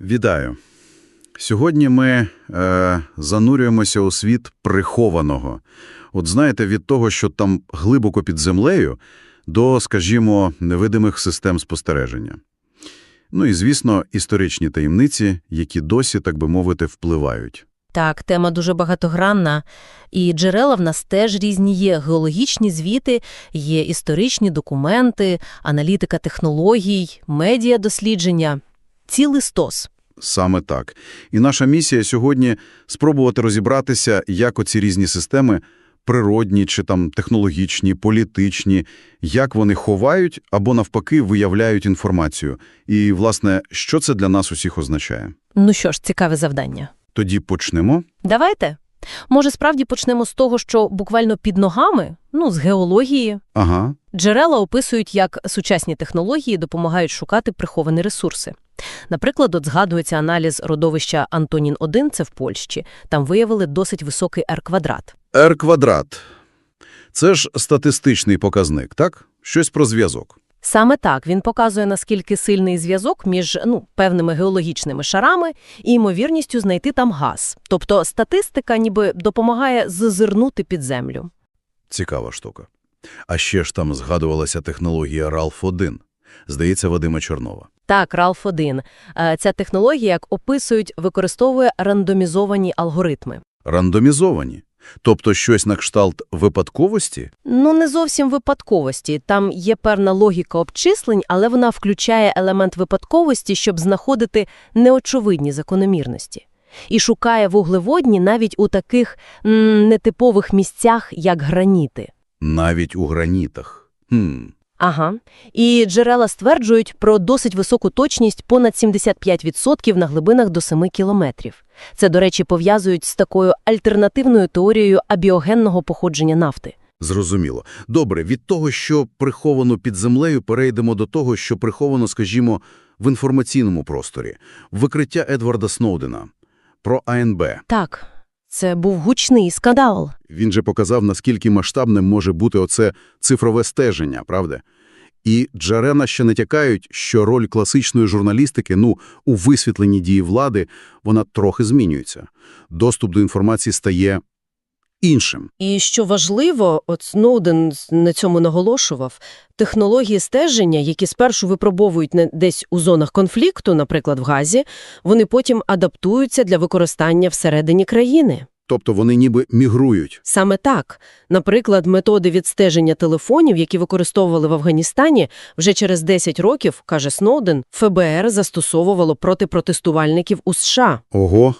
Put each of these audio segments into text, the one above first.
Вітаю! Сьогодні ми е, занурюємося у світ прихованого. От знаєте, від того, що там глибоко під землею, до, скажімо, невидимих систем спостереження. Ну і, звісно, історичні таємниці, які досі, так би мовити, впливають. Так, тема дуже багатогранна, і джерела в нас теж різні є. Геологічні звіти, є історичні документи, аналітика технологій, медіадослідження. Цілий стос. Саме так. І наша місія сьогодні – спробувати розібратися, як оці різні системи природні чи там технологічні, політичні, як вони ховають або навпаки виявляють інформацію. І, власне, що це для нас усіх означає. Ну що ж, цікаве завдання. Тоді почнемо. Давайте. Може, справді почнемо з того, що буквально під ногами, ну, з геології, Ага. Джерела описують, як сучасні технології допомагають шукати приховані ресурси. Наприклад, от згадується аналіз родовища Антонін-1, це в Польщі. Там виявили досить високий R-квадрат. R квадрат. Це ж статистичний показник, так? Щось про зв'язок. Саме так він показує, наскільки сильний зв'язок між ну, певними геологічними шарами і ймовірністю знайти там газ. Тобто статистика ніби допомагає зазирнути під землю. Цікава штука. А ще ж там згадувалася технологія RALF-1. Здається, Вадима Чорнова. Так, RALF-1. Е, Ця технологія, як описують, використовує рандомізовані алгоритми. Рандомізовані. Тобто щось на кшталт випадковості? Ну, не зовсім випадковості. Там є певна логіка обчислень, але вона включає елемент випадковості, щоб знаходити неочевидні закономірності. І шукає вуглеводні навіть у таких м, нетипових місцях, як граніти. Навіть у гранітах. Хм. Ага. І джерела стверджують про досить високу точність понад 75% на глибинах до 7 кілометрів. Це, до речі, пов'язують з такою альтернативною теорією абіогенного походження нафти. Зрозуміло. Добре, від того, що приховано під землею, перейдемо до того, що приховано, скажімо, в інформаційному просторі. Викриття Едварда Сноудена про АНБ. Так, це був гучний скандал. Він же показав, наскільки масштабним може бути оце цифрове стеження, правда? І джерена ще натякають, що роль класичної журналістики, ну, у висвітленні дії влади, вона трохи змінюється. Доступ до інформації стає іншим. І що важливо, от Сноуден на цьому наголошував, технології стеження, які спершу випробовують десь у зонах конфлікту, наприклад, в Газі, вони потім адаптуються для використання всередині країни. Тобто вони ніби мігрують. Саме так. Наприклад, методи відстеження телефонів, які використовували в Афганістані, вже через 10 років, каже Сноуден, ФБР застосовувало проти протестувальників у США. Ого,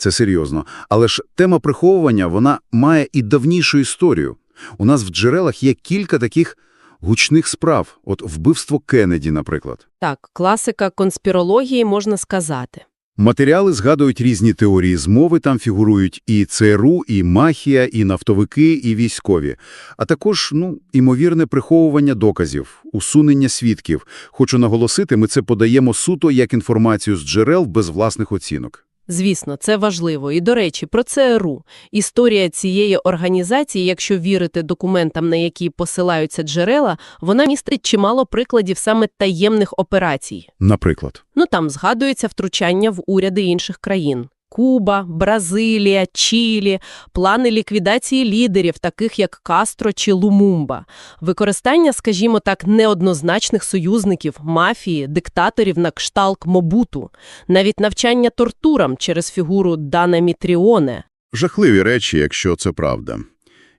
це серйозно. Але ж тема приховування, вона має і давнішу історію. У нас в джерелах є кілька таких гучних справ. От вбивство Кеннеді, наприклад. Так, класика конспірології можна сказати. Матеріали згадують різні теорії змови, там фігурують і ЦРУ, і мафія, і нафтовики, і військові. А також, ну, імовірне приховування доказів, усунення свідків. Хочу наголосити, ми це подаємо суто як інформацію з джерел без власних оцінок. Звісно, це важливо. І, до речі, про ЦРУ. Історія цієї організації, якщо вірити документам, на які посилаються джерела, вона містить чимало прикладів саме таємних операцій. Наприклад. Ну там згадується втручання в уряди інших країн. Куба, Бразилія, Чилі, плани ліквідації лідерів, таких як Кастро чи Лумумба, використання, скажімо так, неоднозначних союзників, мафії, диктаторів на кшталт Мобуту, навіть навчання тортурам через фігуру Дана Мітріоне. Жахливі речі, якщо це правда.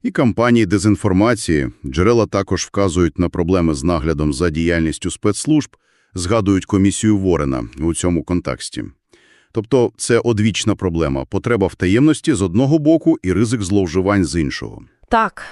І кампанії дезінформації, джерела також вказують на проблеми з наглядом за діяльністю спецслужб, згадують комісію Ворена у цьому контексті. Тобто це одвічна проблема – потреба в таємності з одного боку і ризик зловживань з іншого. Так.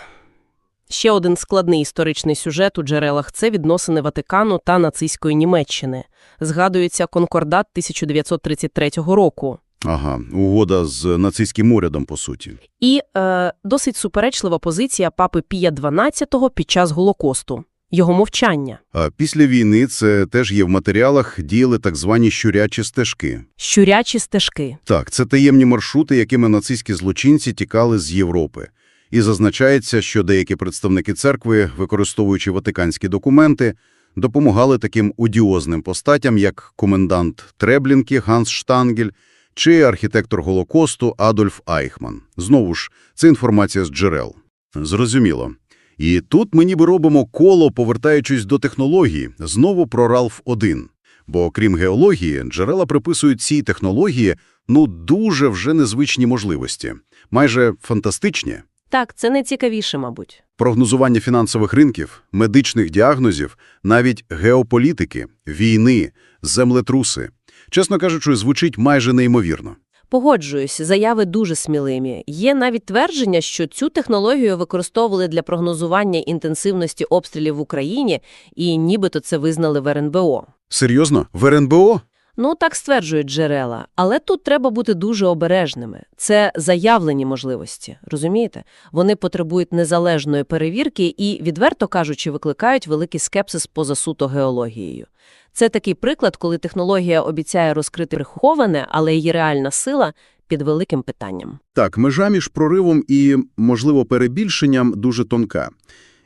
Ще один складний історичний сюжет у джерелах – це відносини Ватикану та нацистської Німеччини. Згадується конкордат 1933 року. Ага, угода з нацистським урядом, по суті. І е, досить суперечлива позиція папи Пія XII під час Голокосту. Його мовчання. А після війни це теж є в матеріалах, діяли так звані щурячі стежки. Щурячі стежки. Так, це таємні маршрути, якими нацистські злочинці тікали з Європи. І зазначається, що деякі представники церкви, використовуючи ватиканські документи, допомагали таким одіозним постатям, як комендант Треблінки Ганс Штангель чи архітектор Голокосту Адольф Айхман. Знову ж, це інформація з джерел. Зрозуміло. І тут ми ніби робимо коло, повертаючись до технології, знову про Ралф-1. Бо окрім геології, джерела приписують цій технології ну дуже вже незвичні можливості, майже фантастичні. Так, це найцікавіше, мабуть. Прогнозування фінансових ринків, медичних діагнозів, навіть геополітики, війни, землетруси. Чесно кажучи, звучить майже неймовірно. Погоджуюсь, заяви дуже сміливі. Є навіть твердження, що цю технологію використовували для прогнозування інтенсивності обстрілів в Україні, і нібито це визнали в РНБО. Серйозно? В РНБО? Ну, так стверджують джерела. Але тут треба бути дуже обережними. Це заявлені можливості, розумієте? Вони потребують незалежної перевірки і, відверто кажучи, викликають великий скепсис поза суто геологією. Це такий приклад, коли технологія обіцяє розкрити приховане, але її реальна сила під великим питанням. Так, межа між проривом і, можливо, перебільшенням дуже тонка.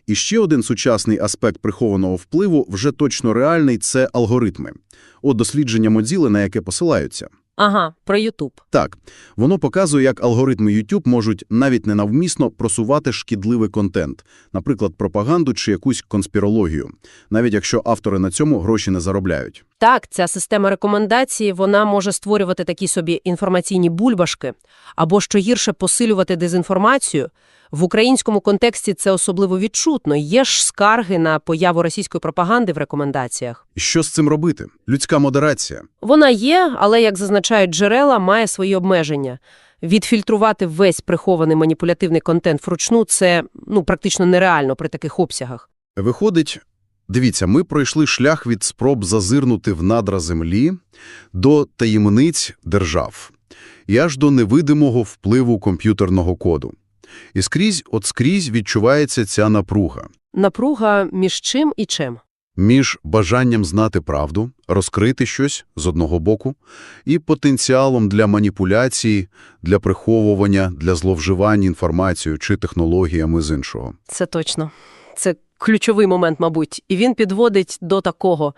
І ще один сучасний аспект прихованого впливу, вже точно реальний – це алгоритми. От дослідження Модзіли, на яке посилаються. Ага, про Ютуб. Так, воно показує, як алгоритми YouTube можуть навіть ненавмісно просувати шкідливий контент, наприклад, пропаганду чи якусь конспірологію, навіть якщо автори на цьому гроші не заробляють. Так, ця система рекомендацій, вона може створювати такі собі інформаційні бульбашки, або, що гірше, посилювати дезінформацію. В українському контексті це особливо відчутно. Є ж скарги на появу російської пропаганди в рекомендаціях. Що з цим робити? Людська модерація. Вона є, але, як зазначають джерела, має свої обмеження. Відфільтрувати весь прихований маніпулятивний контент вручну – це ну, практично нереально при таких обсягах. Виходить, дивіться, ми пройшли шлях від спроб зазирнути в надра землі до таємниць держав і аж до невидимого впливу комп'ютерного коду. І скрізь, от скрізь відчувається ця напруга Напруга між чим і чим? між бажанням знати правду, розкрити щось з одного боку, і потенціалом для маніпуляції, для приховування, для зловживання інформацією чи технологіями з іншого. Це точно. Це ключовий момент, мабуть. І він підводить до такого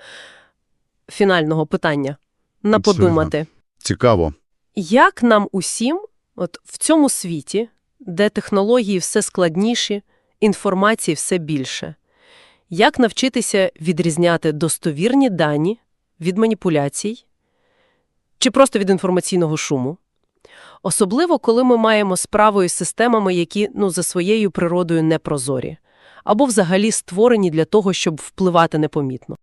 фінального питання. На Абсолютно. подумати. Цікаво. Як нам усім, от в цьому світі, де технології все складніші, інформації все більше, як навчитися відрізняти достовірні дані від маніпуляцій чи просто від інформаційного шуму? Особливо, коли ми маємо справу із системами, які ну, за своєю природою непрозорі, або взагалі створені для того, щоб впливати непомітно.